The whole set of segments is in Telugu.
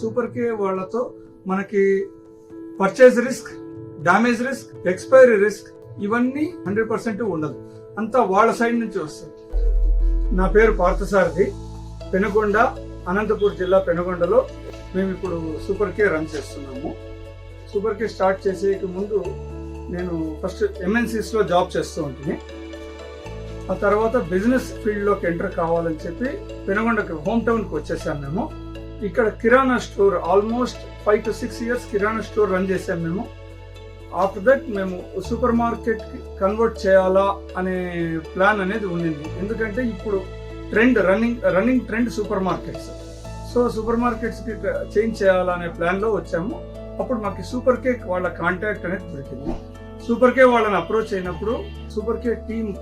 సూపర్ కే వాళ్ళతో మనకి purchase risk damage risk expiry risk ఇవన్నీ హండ్రెడ్ పర్సెంట్ ఉండదు. అంతా వాళ్ళ సైడ్ నుంచి వస్తుంది నా పేరు పార్థసారథి. పెనుగొండ అనంతపూర్ జిల్లా పెనుగొండలో మేము ఇప్పుడు సూపర్ కే రన్ చేస్తున్నాము. సూపర్ కే స్టార్ట్ చేసేకి ముందు నేను ఫస్ట్ ఎంఎన్సీస్లో జాబ్ చేస్తూ ఉంటుంది ఆ తర్వాత బిజినెస్ ఫీల్డ్లోకి ఎంటర్ కావాలని చెప్పి పెనుగొండకి హోమ్ టౌన్కి వచ్చేసాను మేము. ఇక్కడ kirana store almost five to six years kirana store run చేసాం మేము. ఆఫ్టర్ దట్ మేము సూపర్ మార్కెట్కి కన్వర్ట్ చేయాలా అనే ప్లాన్ అనేది ఉండింది. ఎందుకంటే ఇప్పుడు trend running running trend super markets. So super మార్కెట్స్కి change చేయాలా అనే ప్లాన్లో వచ్చాము. అప్పుడు మాకు సూపర్ కేక్ వాళ్ళ కాంటాక్ట్ అనేది దొరికింది. సూపర్ కేక్ వాళ్ళని అప్రోచ్ అయినప్పుడు సూపర్ కేక్ టీమ్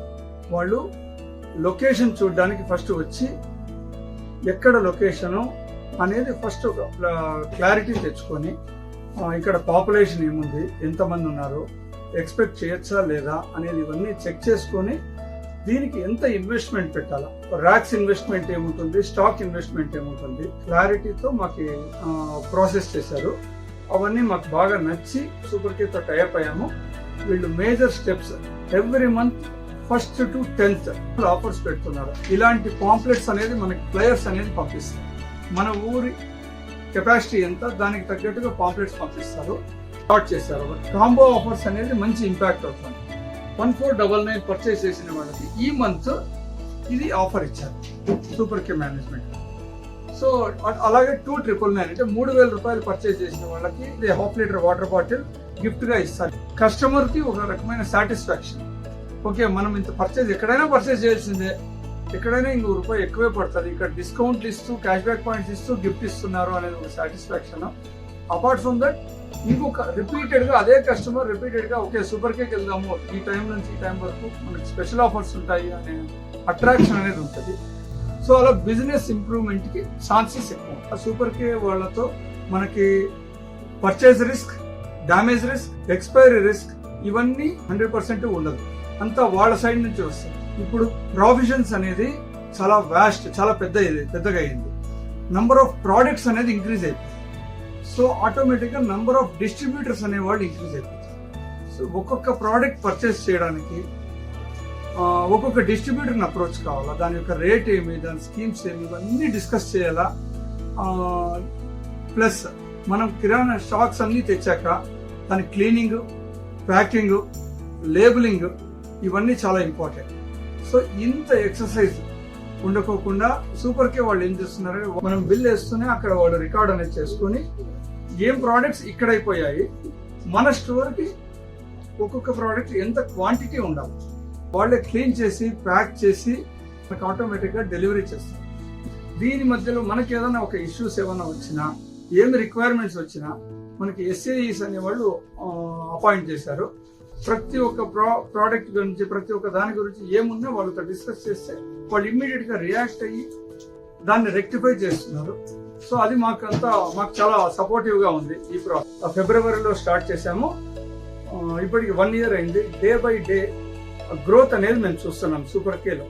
వాళ్ళు లొకేషన్ చూడడానికి ఫస్ట్ వచ్చి ఎక్కడ లొకేషను అనేది ఫస్ట్ ఒక క్లారిటీ తెచ్చుకొని ఇక్కడ పాపులేషన్ ఏముంది ఎంతమంది ఉన్నారు ఎక్స్పెక్ట్ చేయొచ్చా లేదా అనేది ఇవన్నీ చెక్ చేసుకొని దీనికి ఎంత ఇన్వెస్ట్మెంట్ పెట్టాలా? ర్యాక్స్ ఇన్వెస్ట్మెంట్ ఏముంటుంది స్టాక్ ఇన్వెస్ట్మెంట్ ఏముంటుంది క్లారిటీతో మాకు ప్రాసెస్ చేశారు. అవన్నీ మాకు బాగా నచ్చి సూపర్ కేతో టైప్ అయ్యాము. వీళ్ళు major steps every month first to tenth offers పెడుతున్నారు. ఇలాంటి పాంప్లెట్స్ అనేది మనకి ప్లేయర్స్ అనేది పంపిస్తారు. మన ఊరి కెపాసిటీ ఎంత దానికి తగ్గట్టుగా పాంప్లెట్స్ పంపిస్తారు స్టార్ట్ చేశారు కాంబో ఆఫర్స్ అనేది మంచి ఇంపాక్ట్ అవుతుంది. One four double nine purchase చేసిన వాళ్ళకి ఈ మంత్ ఇది ఆఫర్ ఇచ్చారు. Super K management. సో అలాగే టూ ట్రిపుల్ నైన్ అంటే మూడు వేల రూపాయలు పర్చేస్ చేసిన వాళ్ళకి ఇది హాఫ్ లీటర్ వాటర్ బాటిల్ గిఫ్ట్గా ఇస్తారు. కస్టమర్కి ఒక రకమైన సాటిస్ఫాక్షన్. ఓకే మనం ఇంత పర్చేజ్ ఎక్కడైనా పర్చేజ్ చేయాల్సిందే. ఎక్కడైనా ఇంకో రూపాయి ఎక్కువే పడుతుంది. ఇక్కడ డిస్కౌంట్లు ఇస్తూ క్యాష్ బ్యాక్ పాయింట్స్ ఇస్తూ గిఫ్ట్ ఇస్తున్నారు అనేది ఒక సాటిస్ఫాక్షన్ అపార్ట్ ఫ్రమ్ దట్ ఇంకొక రిపీటెడ్గా అదే కస్టమర్ రిపీటెడ్గా ఓకే సూపర్ కేక్ వెళ్దాము. ఈ టైం నుంచి ఈ టైం వరకు మనకి స్పెషల్ ఆఫర్స్ ఉంటాయి అనే అట్రాక్షన్ అనేది ఉంటుంది. సో అలా బిజినెస్ ఇంప్రూవ్మెంట్కి ఛాన్సెస్ ఎక్కువ. ఆ సూపర్ కే వాళ్ళతో మనకి purchase risk damage risk expiry risk ఇవన్నీ హండ్రెడ్ పర్సెంట్ ఉండదు. అంతా వాళ్ళ సైడ్ నుంచి వస్తుంది. ఇప్పుడు ప్రావిజన్స్ అనేది చాలా వ్యాస్ట్ చాలా పెద్ద పెద్దగా అయింది. నంబర్ ఆఫ్ ప్రోడక్ట్స్ అనేది ఇంక్రీజ్ అయిపోయింది. సో ఆటోమేటిక్గా నంబర్ ఆఫ్ డిస్ట్రిబ్యూటర్స్ అనేవాళ్ళు ఇంక్రీజ్ అయిపోతారు సో ఒక్కొక్క ప్రోడక్ట్ పర్చేస్ చేయడానికి ఒక్కొక్క డిస్ట్రిబ్యూటర్ని అప్రోచ్ కావాలా? దాని యొక్క రేట్ ఏమి? దాని స్కీమ్స్ ఏమి? ఇవన్నీ డిస్కస్ చేయాలా? ప్లస్ మనం కిరాణా స్టాక్స్ అన్నీ తెచ్చాక దాని క్లీనింగ్ ప్యాకింగ్ లేబులింగ్ ఇవన్నీ చాలా ఇంపార్టెంట్ సో ఇంత ఎక్సర్సైజ్ ఉండకోకుండా సూపర్ కే వాళ్ళు ఏం చేస్తున్నారు మనం బిల్ వేస్తూనే అక్కడ వాళ్ళు రికార్డ్ అనేది చేసుకొని ఏం ప్రోడక్ట్స్ ఇక్కడ అయిపోయాయి మన స్టోర్కి ఒక్కొక్క ప్రోడక్ట్ ఎంత క్వాంటిటీ ఉండాలి. వాళ్ళే క్లీన్ చేసి ప్యాక్ చేసి మనకు ఆటోమేటిక్గా డెలివరీ చేస్తారు. దీని మధ్యలో మనకి ఏదైనా ఒక ఇష్యూస్ ఏమైనా వచ్చినా ఏమి రిక్వైర్మెంట్స్ వచ్చినా మనకి ఎస్ఏఈస్ అనే వాళ్ళు అపాయింట్ చేశారు. ప్రతి ఒక్క ప్రో ప్రోడక్ట్ గురించి ప్రతి ఒక్క దాని గురించి ఏమున్నా వాళ్ళతో డిస్కస్ చేస్తే వాళ్ళు ఇమ్మీడియట్గా రియాక్ట్ అయ్యి దాన్ని రెక్టిఫై చేస్తున్నారు. సో అది మాకు అంతా మాకు చాలా సపోర్టివ్గా ఉంది ఈ ప్రా ఫిబ్రవరిలో స్టార్ట్ చేశాము. ఇప్పటికి వన్ ఇయర్ అయింది. డే బై డే గ్రోత్ అనేది మేము చూస్తున్నాం సూపర్ కేలో